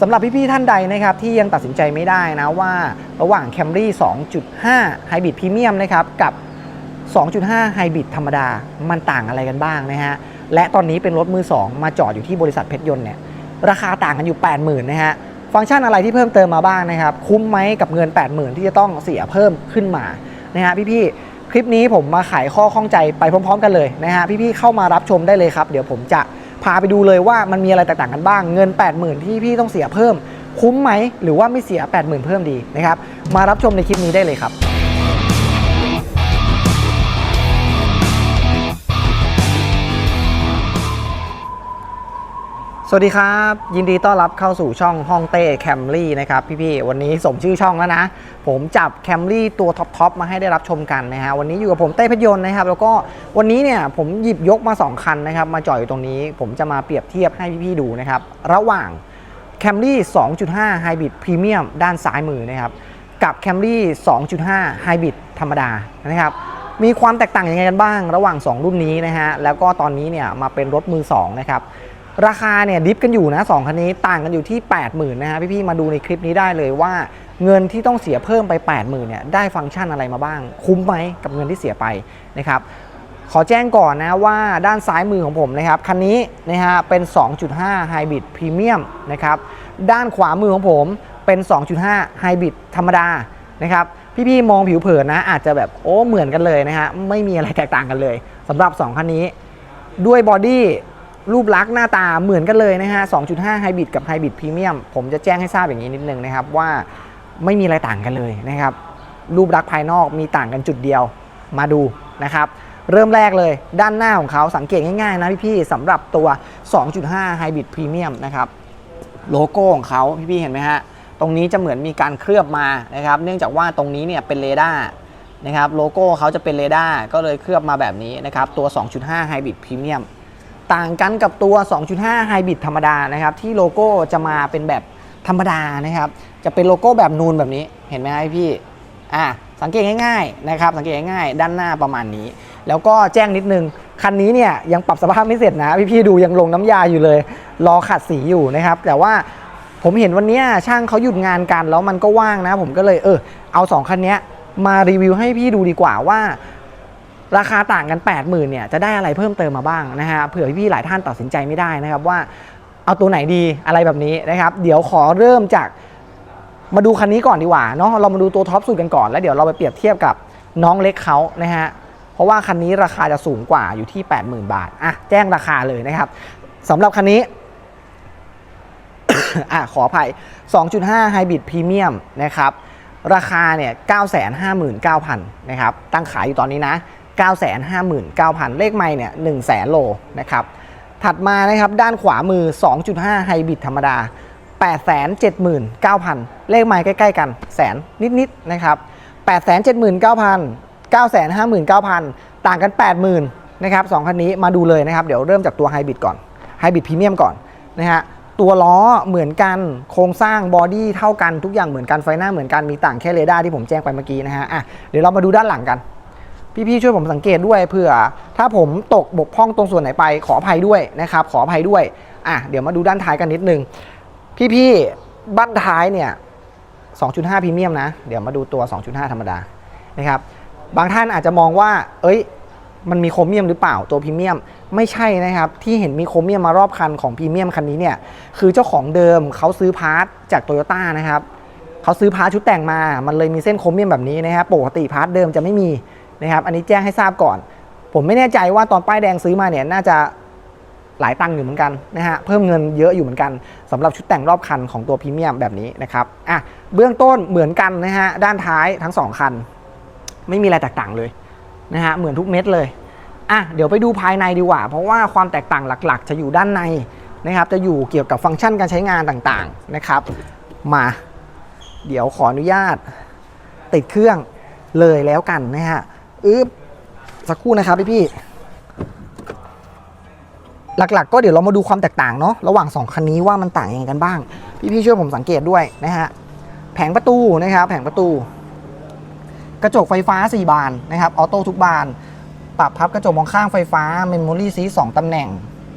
สำหรับพี่ๆท่านใดนะครับที่ยังตัดสินใจไม่ได้นะว่าระหว่าง Camry 2.5 Hybrid Premium นะครับกับ 2.5 Hybrid ธรรมดา มันต่างอะไรกันบ้างนะฮะ และตอนนี้เป็นรถมือ 2 มาจอดอยู่ที่บริษัทเพชรยนต์เนี่ยราคาต่างกันอยู่ 80,000นะฮะ ฟังก์ชันอะไรที่เพิ่มเติมมาบ้างนะครับ คุ้มไหมกับเงิน 80,000 ที่จะต้องเสียเพิ่มขึ้นมานะฮะพี่ๆคลิปนี้ผมมาไขข้อข้องใจไปพร้อม ๆ กันเลยนะฮะพี่ๆเข้ามารับชมได้เลยครับ เดี๋ยวผมจะ พาไปดูเลยว่ามันมีอะไรแตกต่างกันบ้าง เงิน 80,000 ที่พี่ต้องเสียเพิ่ม คุ้มไหมหรือว่าไม่เสีย 80,000 เพิ่มดีนะครับ มารับชมในคลิปนี้ได้เลยครับ สวัสดีครับ ยินดีต้อนรับเข้าสู่ช่องห้องเต้แคมรี่นะครับพี่ๆวันนี้สมชื่อช่องแล้วนะ ผมจับแคมรี่ตัวท็อปๆมาให้ได้รับชมกันนะฮะวันนี้อยู่กับผมเต้เพชรยนต์นะครับ แล้วก็วันนี้เนี่ยผมหยิบยกมา 2 คันนะครับ มาจอดอยู่ตรงนี้ ผมจะมาเปรียบเทียบให้พี่ๆดูนะครับ ระหว่าง Camry 2.5 Hybrid Premium ด้านซ้ายมือนะครับกับ Camry 2.5 Hybrid ธรรมดานะครับมีความแตกต่างยังไงกันบ้าง ระหว่าง 2 รุ่นนี้นะฮะแล้วก็ตอนนี้เนี่ยมาเป็นรถมือ2นะครับ ราคาเนี่ยดิฟกันอยู่นะสองคันนี้ต่างกันอยู่ที่ 80,000นะฮะพี่ๆมาดูในคลิปนี้ได้เลยว่าเงินที่ต้องเสียเพิ่มไป 80,000เนี่ยได้ฟังก์ชันอะไรมาบ้าง คุ้มไหมกับเงินที่เสียไปนะครับขอแจ้งก่อนนะว่าด้านซ้ายมือของผมนะครับคันนี้นะฮะเป็น 2.5 Hybrid Premium นะครับด้านขวามือของผมเป็น 2.5 Hybrid ธรรมดานะครับพี่ๆมองผิวเผินนะอาจจะแบบโอ้เหมือนกันเลยนะฮะไม่มีอะไรแตกต่างกันเลยสำหรับ 2 คันนี้ด้วยบอดี้ รูปลักษณ์หน้าตาเหมือนกันเลยนะฮะ 2.5 Hybrid กับ Hybrid Premium ผมจะแจ้งให้ทราบอย่างนี้นิดนึงนะครับ ว่าไม่มีอะไรต่างกันเลยนะครับ รูปลักษณ์ภายนอกมีต่างกันจุดเดียวมาดูนะครับ เริ่มแรกเลยด้านหน้าของเขาสังเกตง่ายๆนะพี่ๆสำหรับตัว 2.5 Hybrid Premium นะครับโลโก้ของเขาพี่ๆเห็นไหมฮะ ตรงนี้จะเหมือนมีการเคลือบมานะครับ เนื่องจากว่าตรงนี้เนี่ยเป็นเรดาร์นะครับโลโก้เขาจะเป็นเรดาร์ก็เลยเคลือบมาแบบนี้นะครับตัว 2.5 Hybrid Premium ต่างกันกับตัว 2.5 Hybrid ธรรมดานะครับ ที่โลโก้จะมาเป็นแบบธรรมดานะครับ จะเป็นโลโก้แบบนูนแบบนี้เห็นไหมครับพี่อะสังเกตง่ายๆนะครับ สังเกตง่ายๆ ด้านหน้าประมาณนี้ แล้วก็แจ้งนิดนึง คันนี้เนี่ยยังปรับสภาพไม่เสร็จนะ พี่ๆดูยังลงน้ำยาอยู่เลย รอขัดสีอยู่นะครับ แต่ว่าผมเห็นวันเนี้ยช่างเขาหยุดงานกันแล้วมันก็ว่างนะ ผมก็เลยเออเอาสองคันเนี้ยมารีวิวให้พี่ดูดีกว่าว่า ราคาต่างกัน 80,000เนี่ยจะได้อะไรเพิ่มเติมมาบ้างนะฮะเผื่อพี่ๆหลายท่านตัดสินใจไม่ได้นะครับว่าเอาตัวไหนดีอะไรแบบนี้นะครับเดี๋ยวขอเริ่มจากมาดูคันนี้ก่อนดีกว่าเนาะเรามาดูตัวท็อปสุดกันก่อนแล้วเดี๋ยวเราไปเปรียบเทียบกับน้องเล็กเขานะฮะเพราะว่าคันนี้ราคาจะสูงกว่าอยู่ที่ 80,000 บาทอะแจ้งราคาเลยนะครับสำหรับคันนี้อะขออภัย 2.5 Hybrid Premium นะครับราคาเนี่ย 959,000 นะครับ ตั้งขายอยู่ตอนนี้นะ 959,000 เลขไม่เนี่ย100,000โลนะครับ ถัดมานะครับด้านขวามือ 2.5 Hybrid ธรรมดา 879,000 เลขไม้ใกล้ ๆ กันแสนนิด ๆ นะครับ 879,000 959,000 ต่างกัน 80,000นะครับสองคันนี้มาดูเลยนะครับ เดี๋ยวเริ่มจากตัว Hybrid ก่อน Hybrid Premium ก่อนนะฮะตัวล้อเหมือนกันโครงสร้างบอดี้เท่ากันทุกอย่างเหมือนกันไฟหน้าเหมือนกันมีต่างแค่เรดาร์ที่ผมแจ้งไปเมื่อกี้นะฮะอะเดี๋ยวเรามาดูด้านหลังกัน พี่ๆช่วยผมสังเกตด้วยเผื่อ ถ้าผมตกบกพร่องตรงส่วนไหนไปขออภัยด้วยนะครับ ขออภัยด้วยอะเดี๋ยวมาดูด้านท้ายกันนิดนึง พี่ๆบ้านท้ายเนี่ย 2.5พรีเมียมนะ เดี๋ยวมาดูตัว 2.5 ธรรมดานะครับบางท่านอาจจะมองว่า เอ้ย มันมีโครเมียมหรือเปล่าตัวพรีเมียม ไม่ใช่นะครับ ที่เห็นมีโครเมียมมารอบคันของพรีเมียมคันนี้เนี่ย คือเจ้าของเดิมเขาซื้อพาร์ทจากโตโยต้านะครับเขาซื้อพาร์ทชุดแต่งมา มันเลยมีเส้นโครเมียมแบบนี้นะครับ ปกติพาร์ทเดิมจะไม่มี นะครับ อันนี้แจ้งให้ทราบก่อน ผมไม่แน่ใจว่าตอนป้ายแดงซื้อมาเนี่ยน่าจะหลายตังค์อยู่เหมือนกันนะฮะ เพิ่มเงินเยอะอยู่เหมือนกันสำหรับชุดแต่งรอบคันของตัวพรีเมียมแบบนี้นะครับ อะ เบื้องต้นเหมือนกันนะฮะ ด้านท้ายทั้งสองคัน ไม่มีอะไรแตกต่างเลยนะฮะ เหมือนทุกเม็ดเลย อะ เดี๋ยวไปดูภายในดีกว่า เพราะว่าความแตกต่างหลักๆ จะอยู่ด้านในนะครับ จะอยู่เกี่ยวกับฟังก์ชันการใช้งานต่างๆนะครับ มา เดี๋ยวขออนุญาตติดเครื่องเลยแล้วกันนะฮะ อึ๊บสักครู่นะครับพี่พี่หลักๆ ก็เดี๋ยวเรามาดูความแตกต่างเนาะระหว่าง 2 คันนี้ว่ามันต่างยังไงกันบ้าง พี่ๆช่วยผมสังเกตด้วยนะฮะแผงประตูนะครับแผงประตู กระจกไฟฟ้า 4 บานนะครับออโต้ทุกบาน ปรับพับกระจกมองข้างไฟฟ้าเมมโมรี่ซีสองตำแหน่ง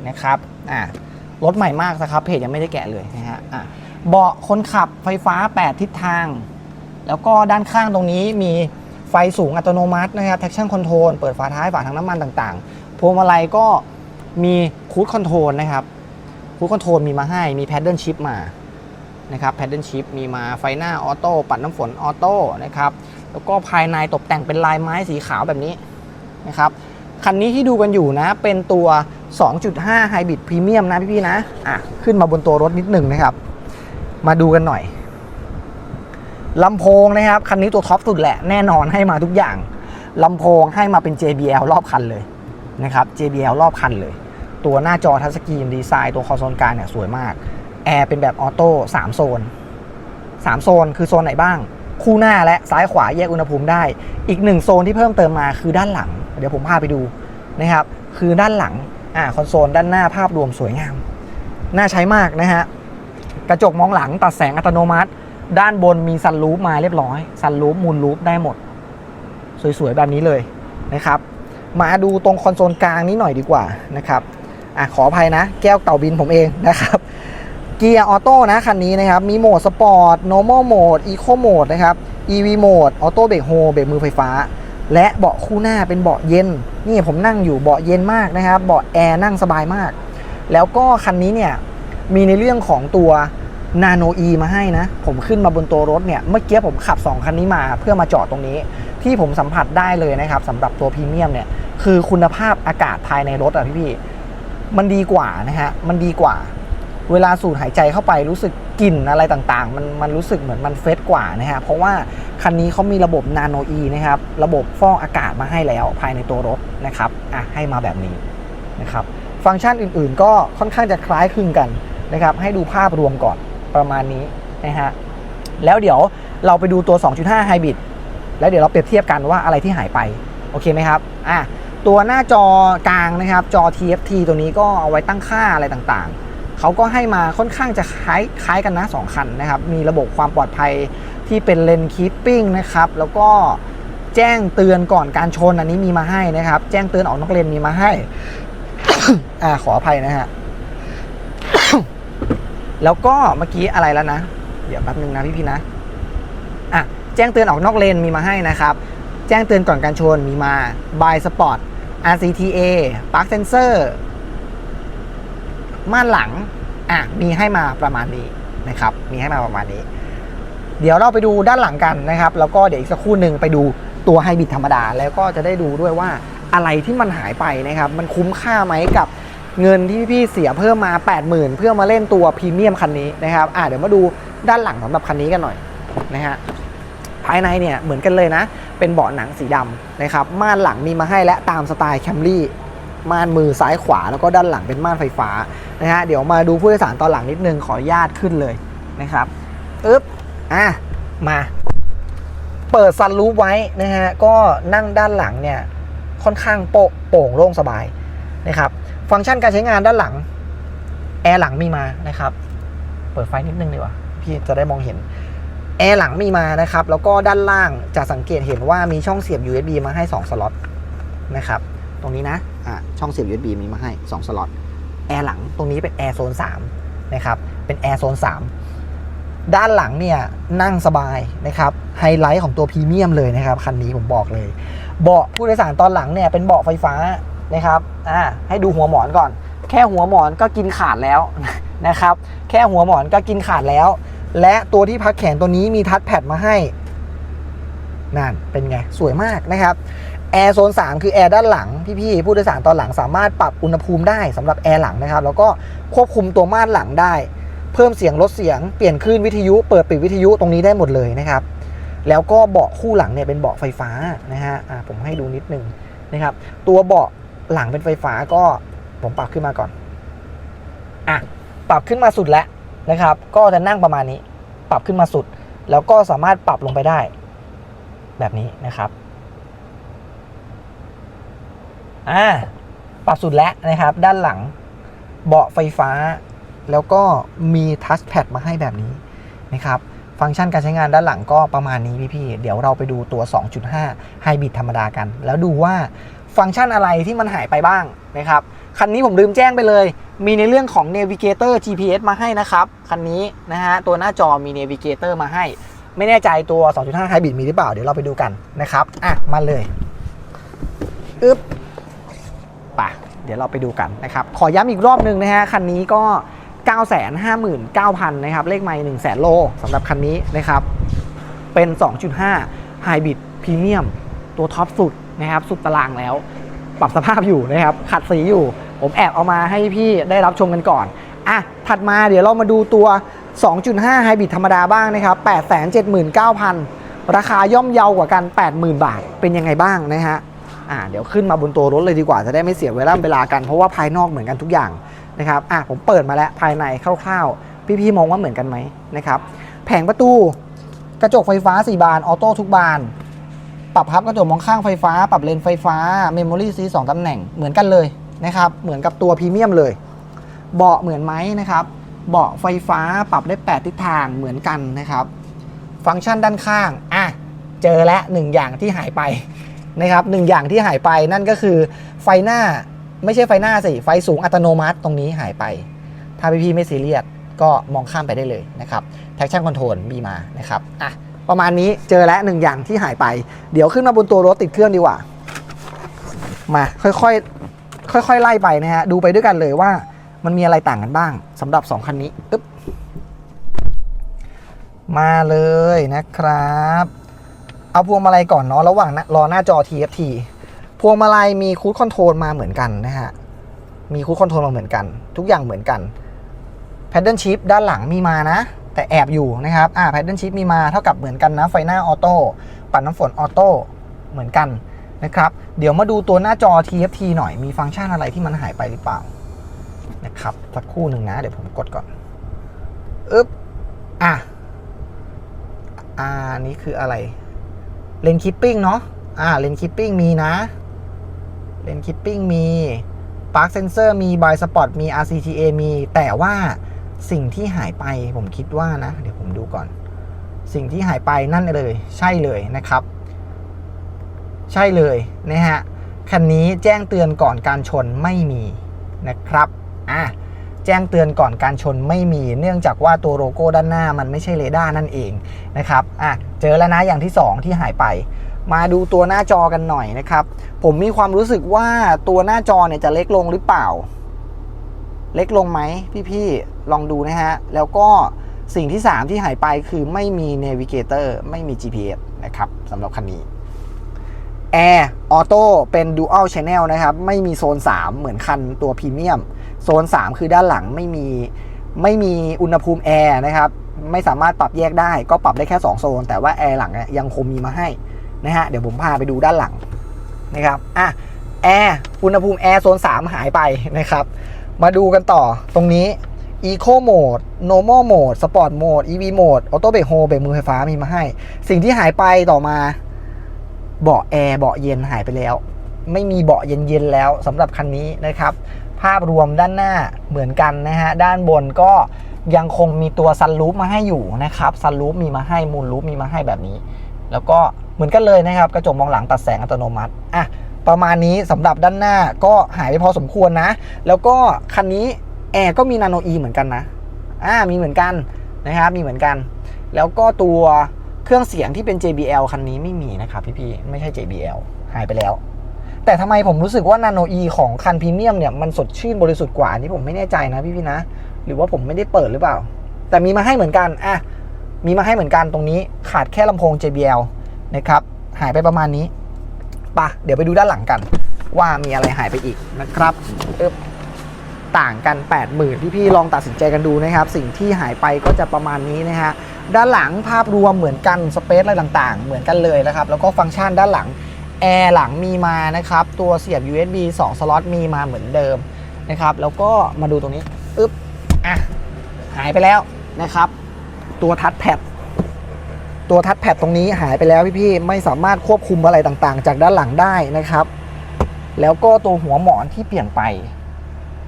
นะครับอ่ารถใหม่มากนะครับเพจยังไม่ได้แกะเลยนะฮะอะเบาะคนขับไฟฟ้า 8 ทิศทาง แล้วก็ด้านข้างตรงนี้มี ไฟสูงอัตโนมัตินะครับ traction control เปิดฝาท้ายฝาถังน้ำมันต่างๆ พวงมาลัยก็มีคูดคอนโทรลนะครับคูดคอนโทรลมีมาให้มีแพดเดิลชิพมานะครับแพดเดิลชิพมีมาไฟหน้าออโต้ปัดน้ำฝนออโต้นะครับแล้วก็ภายในตกแต่งเป็นลายไม้สีขาวแบบนี้นะครับคันนี้ที่ดูกันอยู่นะ เป็นตัว 2.5 Hybrid Premium นะพี่ๆนะอะขึ้นมาบนตัวรถนิดหนึ่งนะครับ มาดูกันหน่อย ลำโพงนะครับ คันนี้ตัวท็อปสุดแหละแน่นอนให้มาทุกอย่างลำโพงให้มาเป็น JBL รอบคันเลยนะครับ JBL รอบคันเลย ตัวหน้าจอทัชสกรีนดีไซน์ตัวคอนโซลกลางเนี่ยสวยมากแอร์เป็นแบบออโต้3โซน 3 โซนคือโซนไหนบ้าง คู่หน้าและซ้ายขวาแยกอุณหภูมิได้ อีกหนึ่งโซนที่เพิ่มเติมมาคือด้านหลัง เดี๋ยวผมพาไปดูนะครับ คือด้านหลังอ่าคอนโซลด้านหน้าภาพรวมสวยงาม น่าใช้มากนะฮะกระจกมองหลังตัดแสงอัตโนมัติ ด้านบนมีซันรูฟมาเรียบร้อยซันรูฟมูลรูฟได้หมด สวยๆ แบบนี้เลยนะครับ มาดูตรงคอนโซลกลางนี้หน่อยดีกว่านะครับอะขออภัยนะ แก้วเต่าบินผมเองนะครับ เกียร์ออโต้นะคันนี้นะครับ มีโหมดสปอร์ต normal mode eco mode นะครับ EV mode ออโต้เบรกโฮเบรกมือไฟฟ้า และเบาะคู่หน้าเป็นเบาะเย็น นี่ผมนั่งอยู่เบาะเย็นมากนะครับ เบาะแอร์นั่งสบายมาก แล้วก็คันนี้เนี่ยมีในเรื่องของตัว Nano E มาให้นะ ผมขึ้นมาบนตัวรถเนี่ย เมื่อกี้ผมขับ 2 คันนี้มาเพื่อมาจอดตรงนี้ ที่ผมสัมผัสได้เลยนะครับสำหรับตัวพรีเมียมเนี่ย คือคุณภาพอากาศภายในรถอะพี่ๆมันดีกว่านะฮะ มันดีกว่า เวลาสูดหายใจเข้าไปรู้สึกกลิ่นอะไรต่างๆ มันมันรู้สึกเหมือนมันเฟรชกว่านะฮะ เพราะว่าคันนี้เขามีระบบ Nano E นะครับ ระบบฟอกอากาศมาให้แล้วภายในตัวรถนะครับ อะให้มาแบบนี้นะครับ ฟังก์ชันอื่นๆ ก็ค่อนข้างจะคล้ายคลึงกันนะครับ ให้ดูภาพรวมก่อน ประมาณนี้นะฮะแล้วเดี๋ยวเราไปดูตัว 2.5 Hybrid แล้วเดี๋ยวเราเปรียบเทียบกันว่าอะไรที่หายไป โอเคไหมครับอะตัวหน้าจอกลางนะครับ จอ TFT ตัวนี้ก็เอาไว้ตั้งค่าอะไรต่างๆ เขาก็ให้มาค่อนข้างจะคล้ายคล้ายกันนะสองคันนะครับ มีระบบความปลอดภัยที่เป็นเลนคีปปิ้งนะครับ แล้วก็แจ้งเตือนก่อนการชนอันนี้มีมาให้นะครับ แจ้งเตือนออกนอกเลนมีมาให้ อ่าขออภัยนะฮะ แล้วก็เมื่อกี้อะไรแล้วนะ เดี๋ยวแป๊บนึงนะพี่พี่นะอะแจ้งเตือนออกนอกเลนมีมาให้นะครับ แจ้งเตือนก่อนการชนมีมา by spot RCTA park sensor ม่านหลังอะมีให้มาประมาณนี้นะครับ มีให้มาประมาณนี้ เดี๋ยวเราไปดูด้านหลังกันนะครับ แล้วก็เดี๋ยวอีกสักครู่หนึ่งไปดูตัวไฮบริดธรรมดา แล้วก็จะได้ดูด้วยว่าอะไรที่มันหายไปนะครับ มันคุ้มค่าไหมกับ เงินที่พี่เสียเพิ่มมา 80,000 เพื่อมาเล่นตัวพรีเมียมคันนี้นะครับอะเดี๋ยวมาดูด้านหลังสำหรับคันนี้กันหน่อยนะฮะภายในเนี่ยเหมือนกันเลยนะ เป็นเบาะหนังสีดำนะครับม่านหลังมีมาให้และตามสไตล์แคมรี่ม่านมือซ้ายขวาแล้วก็ด้านหลังเป็นม่านไฟฟ้านะฮะเดี๋ยวมาดูผู้โดยสารตอนหลังนิดนึงขออนุญาตขึ้นเลยนะครับอึ๊บอะมา เปิดซันรูฟไว้นะฮะก็นั่งด้านหลังเนี่ยค่อนข้างโปร่โปร่งโล่งสบายนะครับ ฟังก์ชันการใช้งานด้านหลัง แอร์หลังมีมานะครับ เปิดไฟนิดนึงดีกว่า พี่จะได้มองเห็น แอร์หลังมีมานะครับ แล้วก็ด้านล่างจะสังเกตเห็นว่ามีช่องเสียบ USB มาให้ 2 สล็อตนะครับ ตรงนี้นะอะช่องเสียบ USB มีมาให้ 2 สล็อต แอร์หลังตรงนี้เป็นแอร์โซน3นะครับ เป็นแอร์โซน3ด้านหลังเนี่ยนั่งสบายนะครับ ไฮไลท์ของตัวพรีเมียมเลยนะครับคันนี้ผมบอกเลย เบาะผู้โดยสารตอนหลังเนี่ยเป็นเบาะไฟฟ้า นะครับอ่าให้ดูหัวหมอนก่อน แค่หัวหมอนก็กินขาดแล้วนะครับแค่หัวหมอนก็กินขาดแล้ว และตัวที่พักแขนตัวนี้มีทัชแพดมาให้นั่นเป็นไงสวยมากนะครับแอร์โซน 3 คือแอร์ด้านหลัง พี่ๆผู้โดยสารตอนหลังสามารถปรับอุณหภูมิได้สำหรับแอร์หลังนะครับ แล้วก็ควบคุมตัวม่านหลังได้ เพิ่มเสียงลดเสียงเปลี่ยนคลื่นวิทยุ เปิดปิดวิทยุตรงนี้ได้หมดเลยนะครับ แล้วก็เบาะคู่หลังเนี่ยเป็นเบาะไฟฟ้านะฮะอะผมให้ดูนิดนึงนะครับ ตัวเบาะ หลังเป็นไฟฟ้าก็ผมปรับขึ้นมาก่อน อะ ปรับขึ้นมาสุดแล้วนะครับ ก็จะนั่งประมาณนี้ ปรับขึ้นมาสุด แล้วก็สามารถปรับลงไปได้ แบบนี้นะครับ อ่า ปรับสุดแล้วนะครับ ด้านหลังเบาะไฟฟ้า แล้วก็มีทัชแพดมาให้แบบนี้นะครับ ฟังก์ชันการใช้งานด้านหลังก็ประมาณนี้พี่ๆ เดี๋ยวเราไปดูตัว 2.5 ไฮบริดธรรมดากัน แล้วดูว่าฟังก์ชันอะไรที่มันหายไปบ้างนะครับ คันนี้ผมลืมแจ้งไปเลย มีในเรื่องของ Navigator GPS มาให้นะครับ คันนี้นะฮะ ตัวหน้าจอมี Navigator มาให้ ไม่แน่ใจตัว 2.5 ไฮบริดมีหรือเปล่า เดี๋ยวเราไปดูกันนะครับ อะ มาเลยอึ๊บป่ะเดี๋ยวเราไปดูกันนะครับ ขอย้ำอีกรอบหนึ่งนะฮะ คันนี้ก็ 959,000นะครับเลขไมล์1 0 0 0 0 โลสำหรับคันนี้นะครับ เป็น 2.5 Hybrid Premium ตัวท็อปสุดนะครับ สุดตารางแล้ว ปรับสภาพอยู่นะครับ ขัดสีอยู่ ผมแอบเอามาให้พี่ได้รับชมกันก่อนอะถัดมาเดี๋ยวเรามาดูตัว 2.5 Hybrid ธรรมดาบ้างนะครับ 879,000 ราคาย่อมเยาวกว่ากัน 80,000 บาท เป็นยังไงบ้างนะฮะอ่าเดี๋ยวขึ้นมาบนตัวรถเลยดีกว่าจะได้ไม่เสียเวลาเวลากันเพราะว่าภายนอกเหมือนกันทุกอย่าง นะครับอะผมเปิดมาแล้วภายในคร่าวๆ พี่ๆมองว่าเหมือนกันไหมนะครับแผงประตูกระจกไฟฟ้า 4 บานออโต้ทุกบาน ปรับพับกระจกมองข้างไฟฟ้า ปรับเลนไฟฟ้าเมมโมรี่ซีสองตำแหน่งเหมือนกันเลยนะครับเหมือนกับตัวพรีเมียมเลย เบาะเหมือนไหมนะครับเบาะไฟฟ้าปรับได้ 8 ทิศทางเหมือนกันนะครับ ฟังก์ชันด้านข้างอะเจอแล้วหนึ่งอย่างที่หายไปนะครับหนึ่งอย่างที่หายไปนั่นก็คือไฟหน้า ไม่ใช่ไฟหน้าสิ ไฟสูงอัตโนมัติตรงนี้หายไป ถ้าพี่ๆไม่ซีเรียสก็มองข้ามไปได้เลยนะครับ traction control มีมานะครับอะประมาณนี้เจอแล้วหนึ่งอย่างที่หายไป เดี๋ยวขึ้นมาบนตัวรถติดเครื่องดีกว่า มาค่อยๆค่อยๆไล่ไปนะฮะดูไปด้วยกันเลยว่ามันมีอะไรต่างกันบ้างสำหรับ 2 คันนี้อึ๊บมาเลยนะครับ เอาพวงมาลัยก่อนเนาะระหว่างนะรอหน้าจอ TFT พวงมาลัยมีคูดคอนโทรลมาเหมือนกันนะฮะ มีคูดคอนโทรลมาเหมือนกัน ทุกอย่างเหมือนกันแพดเดิลชิพด้านหลังมีมานะ แต่แอบอยู่นะครับอ่าแพดเดิลชิพมีมาเท่ากับเหมือนกันนะ ไฟหน้าออโต้ปัดน้ำฝนออโต้เหมือนกันนะครับ เดี๋ยวมาดูตัวหน้าจอ TFT หน่อยมีฟังก์ชันอะไรที่มันหายไปหรือเปล่านะครับสักคู่หนึ่งนะ เดี๋ยวผมกดก่อนอึ๊บอะอ่านี่คืออะไรเลนคิปปิ้งเนาะอ่าเลนคิปปิ้งมีนะ เลนคิปปิ้งมีปาร์คเซนเซอร์มีบายสปอตมี RCTA มี แต่ว่าสิ่งที่หายไปผมคิดว่านะ เดี๋ยวผมดูก่อน สิ่งที่หายไปนั่นเลย ใช่เลยนะครับ ใช่เลยนะฮะคันนี้แจ้งเตือนก่อนการชนไม่มีนะครับอะแจ้งเตือนก่อนการชนไม่มีเนื่องจากว่าตัวโลโก้ด้านหน้ามันไม่ใช่เรดาร์นั่นเองนะครับอะเจอแล้วนะอย่างที่ 2 ที่หายไป มาดูตัวหน้าจอกันหน่อยนะครับ ผมมีความรู้สึกว่าตัวหน้าจอเนี่ยจะเล็กลงหรือเปล่า เล็กลงไหมพี่ๆลองดูนะฮะ แล้วก็สิ่งที่ 3 ที่หายไปคือไม่มี Navigator ไม่มี GPS นะครับสำหรับคันนี้ Air Auto เป็น Dual Channel นะครับ ไม่มีโซน 3 เหมือนคันตัวพรีเมียม โซน 3 คือด้านหลังไม่มีไม่มีอุณหภูมิแอร์นะครับ ไม่สามารถปรับแยกได้ก็ปรับได้แค่ 2 โซน แต่ว่าแอร์หลังยังคงมีมาให้ นะฮะเดี๋ยวผมพาไปดูด้านหลังนะครับอะแอร์อุณหภูมิแอร์โซน 3 หายไปนะครับ มาดูกันต่อตรงนี้ Eco Mode Normal Mode Sport Mode EV Mode Auto Brake Hold เบรกมือไฟฟ้ามีมาให้ สิ่งที่หายไปต่อมา เบาะแอร์เบาะเย็นหายไปแล้ว ไม่มีเบาะเย็นๆแล้วสำหรับคันนี้นะครับ ภาพรวมด้านหน้าเหมือนกันนะฮะ ด้านบนก็ยังคงมีตัวซันรูฟมาให้อยู่นะครับซันรูฟมีมาให้มูลรูฟมีมาให้แบบนี้ แล้วก็ เหมือนกันเลยนะครับ กระจกมองหลังตัดแสงอัตโนมัติอะประมาณนี้สำหรับด้านหน้าก็หายไปพอสมควรนะ แล้วก็คันนี้แอร์ก็มีนาโนอีเหมือนกันนะอ่ามีเหมือนกันนะครับมีเหมือนกัน แล้วก็ตัวเครื่องเสียงที่เป็น JBL คันนี้ไม่มีนะครับพี่ๆไม่ใช่ JBL หายไปแล้ว แต่ทำไมผมรู้สึกว่า Nano E ของคันพรีเมียมเนี่ยมันสดชื่นบริสุทธิ์กว่าอันนี้ผมไม่แน่ใจนะพี่ๆนะ หรือว่าผมไม่ได้เปิดหรือเปล่า แต่มีมาให้เหมือนกันอะมีมาให้เหมือนกันตรงนี้ขาดแค่ลำโพง JBL นะครับ หายไปประมาณนี้ปะเดี๋ยวไปดูด้านหลังกัน ว่ามีอะไรหายไปอีกนะครับอึ๊บต่างกัน 80,000พี่ๆลองตัดสินใจกันดูนะครับ สิ่งที่หายไปก็จะประมาณนี้นะฮะด้านหลังภาพรวมเหมือนกันสเปซอะไรต่างๆ เหมือนกันเลยนะครับ แล้วก็ฟังก์ชันด้านหลังแอร์หลังมีมานะครับ ตัวเสียบ USB 2 สล็อตมีมาเหมือนเดิมนะครับ แล้วก็มาดูตรงนี้อึ๊บอะหายไปแล้วนะครับ ตัวทัชแพด ตัวทัชแพดตรงนี้หายไปแล้วพี่ๆไม่สามารถควบคุมอะไรต่างๆ จากด้านหลังได้นะครับ แล้วก็ตัวหัวหมอนที่เปลี่ยนไป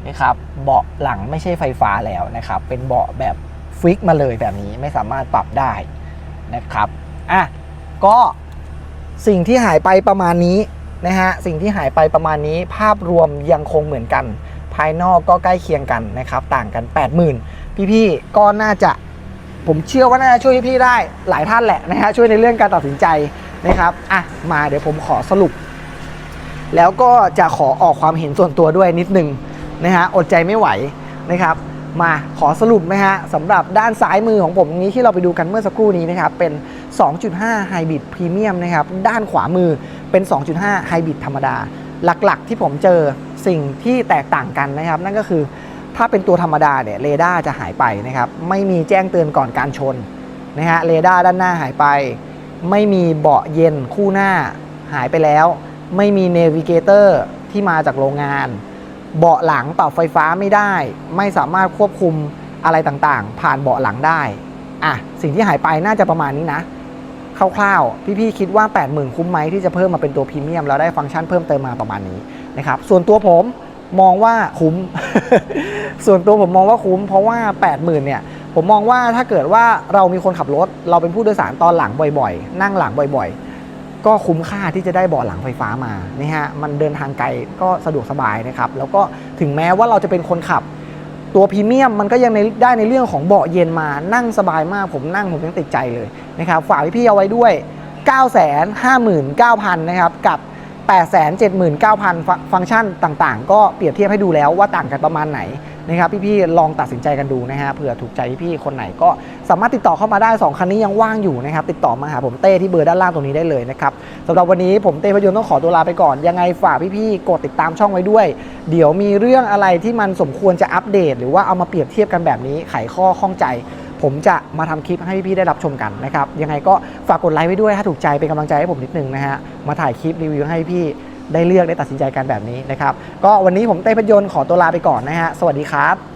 นะครับเบาะหลังไม่ใช่ไฟฟ้าแล้วนะครับ เป็นเบาะแบบฟิกมาเลยแบบนี้ไม่สามารถปรับได้นะครับอะก็สิ่งที่หายไปประมาณนี้นะฮะสิ่งที่หายไปประมาณนี้ภาพรวมยังคงเหมือนกัน ภายนอกก็ใกล้เคียงกันนะครับ ต่างกัน 80,000 พี่ๆก็น่าจะ ผมเชื่อว่าน่าจะช่วยพี่ได้หลายท่านแหละนะฮะช่วยในเรื่องการตัดสินใจนะครับอะมาเดี๋ยวผมขอสรุป แล้วก็จะขอออกความเห็นส่วนตัวด้วยนิดนึงนะฮะอดใจไม่ไหวนะครับมาขอสรุปนะฮะสำหรับด้านซ้ายมือของผมนี้ที่เราไปดูกันเมื่อสักครู่นี้นะครับเป็น 2.5 Hybrid Premium นะครับด้านขวามือเป็น 2.5 Hybrid ธรรมดา หลักๆที่ผมเจอสิ่งที่แตกต่างกันนะครับ นั่นก็คือ ถ้าเป็นตัวธรรมดาเนี่ยเรดาร์จะหายไปนะครับ ไม่มีแจ้งเตือนก่อนการชนนะฮะเรดาร์ด้านหน้าหายไป ไม่มีเบาะเย็นคู่หน้าหายไปแล้ว ไม่มีเนวิเกเตอร์ที่มาจากโรงงาน เบาะหลังปรับไฟฟ้าไม่ได้ ไม่สามารถควบคุมอะไรต่างๆ ผ่านเบาะหลังได้อะสิ่งที่หายไปน่าจะประมาณนี้นะคร่าวๆ พี่ๆ คิดว่า 80,000 คุ้มไหมที่จะเพิ่มมาเป็นตัวพรีเมียมแล้วได้ฟังก์ชันเพิ่มเติมมาประมาณนี้นะครับ ส่วนตัวผม มองว่าคุ้ม ส่วนตัวผมมองว่าคุ้ม เพราะว่า 80,000เนี่ยผมมองว่าถ้าเกิดว่าเรามีคนขับรถ เราเป็นผู้โดยสารตอนหลังบ่อยๆ นั่งหลังบ่อยๆ ก็คุ้มค่าที่จะได้เบาะหลังไฟฟ้ามานะฮะมันเดินทางไกลก็สะดวกสบายนะครับ แล้วก็ถึงแม้ว่าเราจะเป็นคนขับ ตัวพรีเมียมมันก็ยังได้ในเรื่องของเบาะเย็นมานั่งสบายมากผมนั่งผมยังติดใจเลยนะครับฝากพี่ๆเอาไว้ด้วย 959,000นะครับกับ 879,000ฟังฟังก์ชันต่างๆ ก็เปรียบเทียบให้ดูแล้วว่าต่างกันประมาณไหนนะครับพี่ๆลองตัดสินใจกันดูนะฮะเผื่อถูกใจพี่ๆคนไหนก็สามารถติดต่อเข้ามาได้ 2 คันนี้ยังว่างอยู่นะครับติดต่อมาหาผมเต้ที่เบอร์ด้านล่างตรงนี้ได้เลยนะครับสำหรับวันนี้ผมเต้พยนต์ต้องขอตัวลาไปก่อน ยังไงฝากพี่ๆกดติดตามช่องไว้ด้วย เดี๋ยวมีเรื่องอะไรที่มันสมควรจะอัปเดต หรือว่าเอามาเปรียบเทียบกันแบบนี้ไขข้อข้องใจ ผมจะมาทำคลิปให้พี่ๆได้รับชมกันนะครับยังไงก็ฝากกดไลค์ไว้ด้วยถ้าถูกใจเป็นกำลังใจให้ผมนิดนึงนะฮะมาถ่ายคลิปรีวิวให้พี่ได้เลือกได้ตัดสินใจกันแบบนี้นะครับก็วันนี้ผมเต้พยนต์ขอตัวลาไปก่อนนะฮะสวัสดีครับ